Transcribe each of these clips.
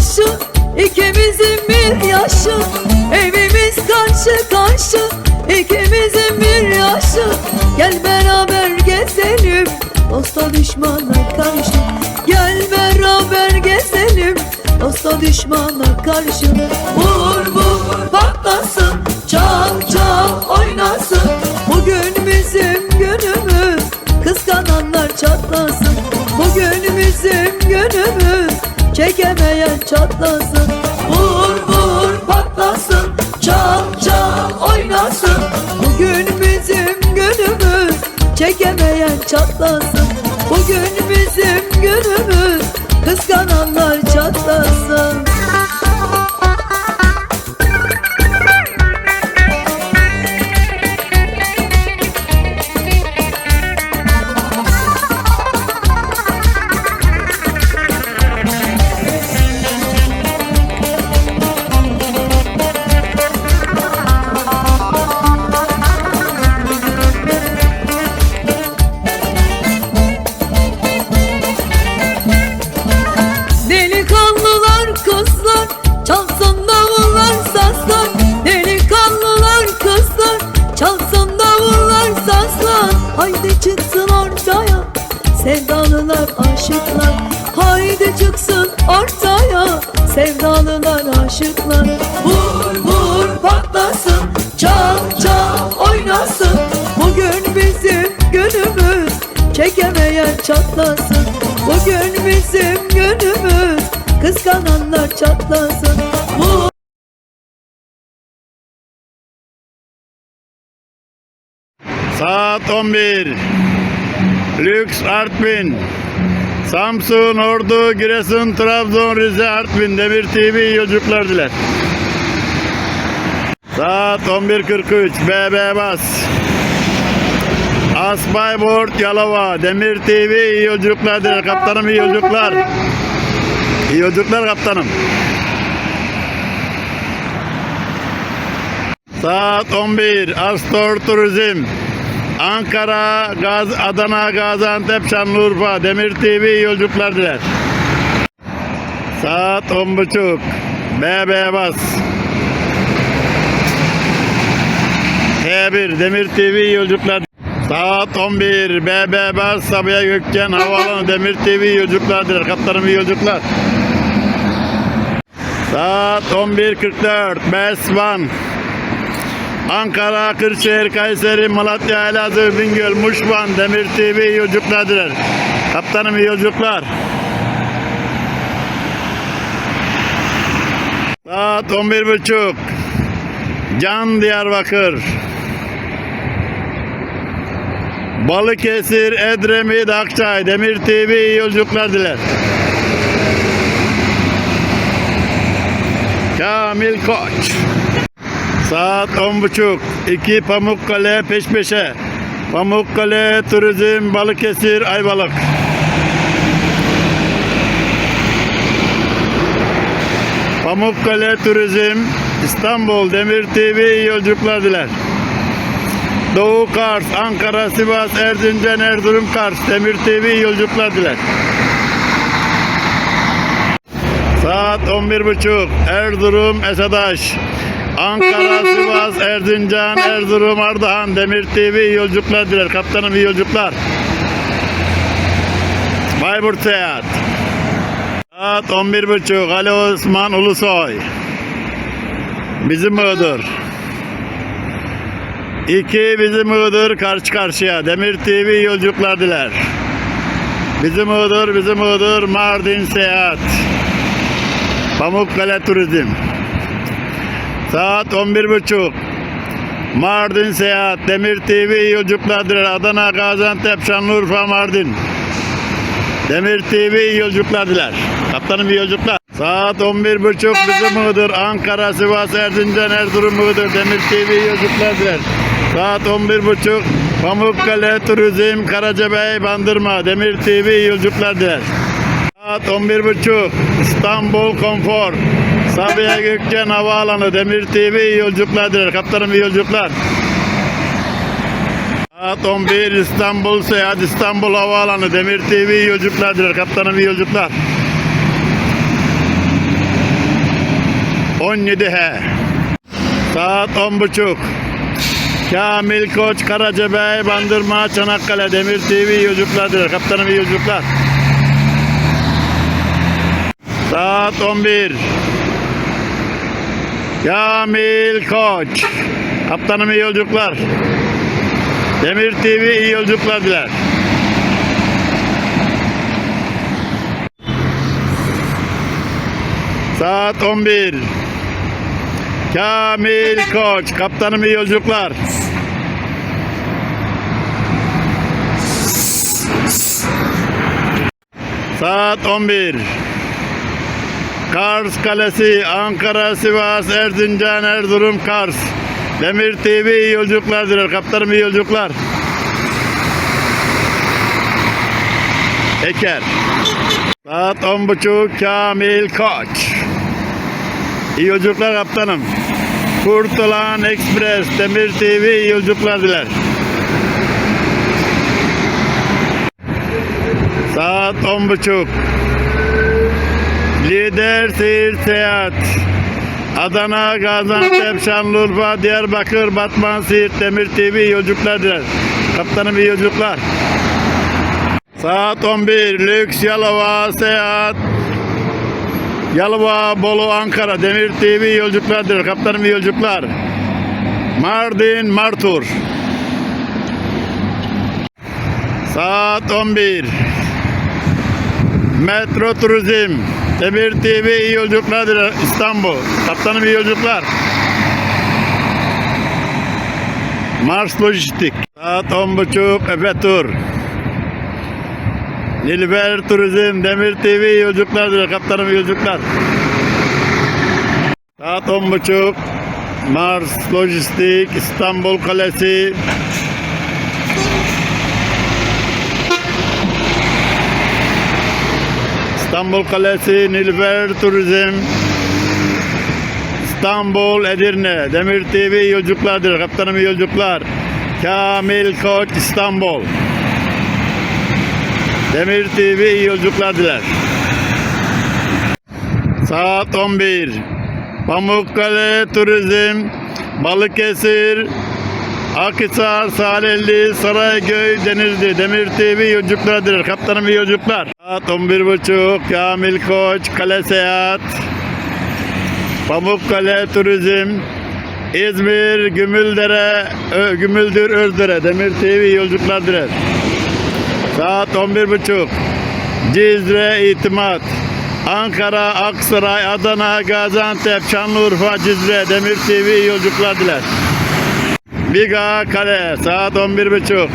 karşı ikimizin bir yaşı Evimiz karşı karşı ikimizin bir yaşı. Gel beraber gezelim dosta düşmana karşı. Gel beraber gezelim dosta düşmana karşı. Vur vur patlasın çal çal çatlasın aşıklar. Haydi çıksın ortaya Sevdalılar aşıklar. Vur vur patlasın Çal çal oynasın. Bugün bizim günümüz Çekemeyen çatlasın. Bugün bizim günümüz Kıskananlar çatlasın. Vur. Saat 11. Lüks Artvin. Samsun, Ordu, Giresun, Trabzon, Rize, Artvin, Demir TV iyi yolculuklar diler. Saat 11.43 BB Bas. Asbaybort Yalova, Demir TV iyi yolculuklar diler. Kaptanım iyi yolculuklar. İyi yolculuklar kaptanım. Saat 11 Astor Turizm Ankara, Gaz, Adana, Gaziantep, Şanlıurfa Demir TV yolculuklar diler. Saat 10.30 BB Bas. T1 Demir TV yolculuklar. Saat 11 BB Bas. Sabiha Gökçen Havaalanı Demir TV yolculuklar diler. Kaptanım yolculuklar. Saat 11.44 Besvan Ankara, Kırşehir, Kayseri, Malatya, Elazığ, Bingöl, Muşvan, Demir TV iyi yolculuklar diler. Kaptanım iyi yolculuklar. Saat 11.30 Can Diyarbakır Balıkesir, Edremit, Akçay, Demir TV iyi yolculuklar diler. Kamil Koç Saat 10.30 2 Pamukkale peş peşe. Pamukkale Turizm Balıkesir Ayvalık. Pamukkale Turizm İstanbul Demir TV iyi yolculuklar diler. Doğu Kars, Ankara, Sivas, Erzincan, Erzurum, Kars Demir TV iyi yolculuklar diler. Saat 11.30 Erzurum Esadaş Ankara, Sivas, Erzincan, Erzurum, Ardahan Demir TV iyi yolculuklar diler. Kaptanım iyi yolculuklar. Bayburt Seyahat. Saat 11.30 Ali Osman Ulusoy. Bizim Iğdır İki bizim Iğdır karşı karşıya. Demir TV yolculuklar diler. Bizim Iğdır, bizim Iğdır Mardin Seyahat. Pamukkale Turizm Saat 11.30 Mardin Seyahat Demir TV iyi. Adana, Gaziantep, Şanlıurfa, Mardin Demir TV iyi yolculuklar diler. Kaptanım iyi yolculuklar. Saat 11.30 bizim Iğdır, Ankara, Sivas, Erzincan, Erzurum, Iğdır, Demir TV iyi yolculuklar diler. Saat 11.30 Pamukkale, Turizm, Karacabey, Bandırma, Demir TV iyi yolculuklar diler. Saat 11.30 İstanbul Konfor Sabiha Gökçen Havaalanı Demir TV iyi yolculuklar diler. Kaptanım iyi yolculuklar. Saat 11 İstanbul Seyahat İstanbul Havaalanı Demir TV iyi yolculuklar diler. Kaptanım iyi yolculuklar. 17H Saat 10.30 Kamil Koç Karacabey Bandırma Çanakkale Demir TV iyi yolculuklar diler. Kaptanım iyi yolculuklar. Saat 11 Kamil Koç Kaptanım iyi yolculuklar. Demir TV iyi yolculuklar diler. Saat 11 Kamil Koç Kaptanım iyi yolculuklar. Saat 11 Kars Kalesi, Ankara, Sivas, Erzincan, Erzurum, Kars. Demir TV iyi yolculuklar diler. Kaptanım iyi yolculuklar. Eker. Saat 10.30 Kamil Koç. İyi yolculuklar kaptanım. Kurtulan Express, Demir TV iyi yolculuklar diler. Saat 10.30 Lider Seyir Seyahat Adana, Gaziantep, Şanlıurfa, Diyarbakır, Batman, Siirt, Demir TV yolculuklar diler. Kaptanım iyi yolculuklar. Saat 11 Lüks Yalova Seyahat Yalova, Bolu, Ankara, Demir TV yolculuklar diler. Kaptanım iyi yolculuklar. Mardin, Martur. Saat 11 Metro Turizm Demir TV iyi yolculuklar. İstanbul. Kaptanım iyi yolculuklar. Mars Lojistik. Saat 10.30 Efe Tur. Nilüfer Turizm, Demir TV iyi yolculuklar. Kaptanım iyi yolculuklar. Saat 10.30 Mars Lojistik, İstanbul Kalesi. İstanbul Kalesi, Nilüfer Turizm. İstanbul, Edirne, Demir TV iyi yolculuklar diler. Kaptanım yolculuklar. Kamil Koç, İstanbul. Demir TV iyi yolculuklar diler. Saat 11. Pamukkale Turizm, Balıkesir, Akhisar, Salihli, Sarayköy, Denizli, Demir TV iyi yolculuklar diler. Kaptanım iyi yolculuklar. Saat 11.30. Kamil Koç, Kale Seyahat, Pamukkale Turizm, İzmir, Gümüldere, Ö, Gümüldür, Özdere, Demir TV iyi yolculuklar diler. Saat 11.30. Cizre İtimat. Ankara, Aksaray, Adana, Gaziantep, Şanlıurfa, Cizre, Demir TV yolculuklar diler. Biga Kale saat 11.30.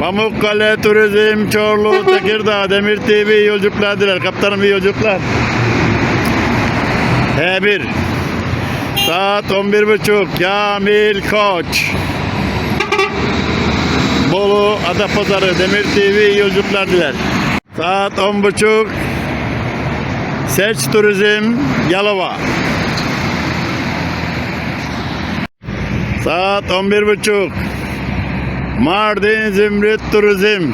Pamukkale Turizm, Çorlu, Tekirdağ, Demir TV yolculuklar diler. Kaptanım iyi yolculuklar. H1 Saat 11.30 Kamil Koç Bolu Adapazarı Demir TV yolculuklar diler. Saat 10.30 Seç Turizm Yalova Saat 11.30 Mardin Zümrüt Turizm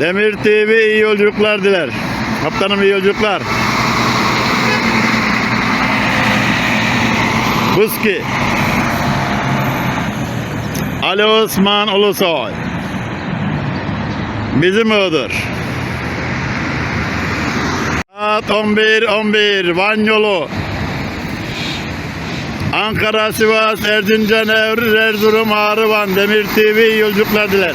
Demir TV iyi yolculuklar diler. Kaptanım iyi yolculuklar. Buski Ali Osman Ulusoy Bizim odur. Saat 11 11 Van yolu Ankara, Sivas, Erzincan, Evril, Erzurum, Ağrı, Van, Demir TV iyi yolculuklar diler.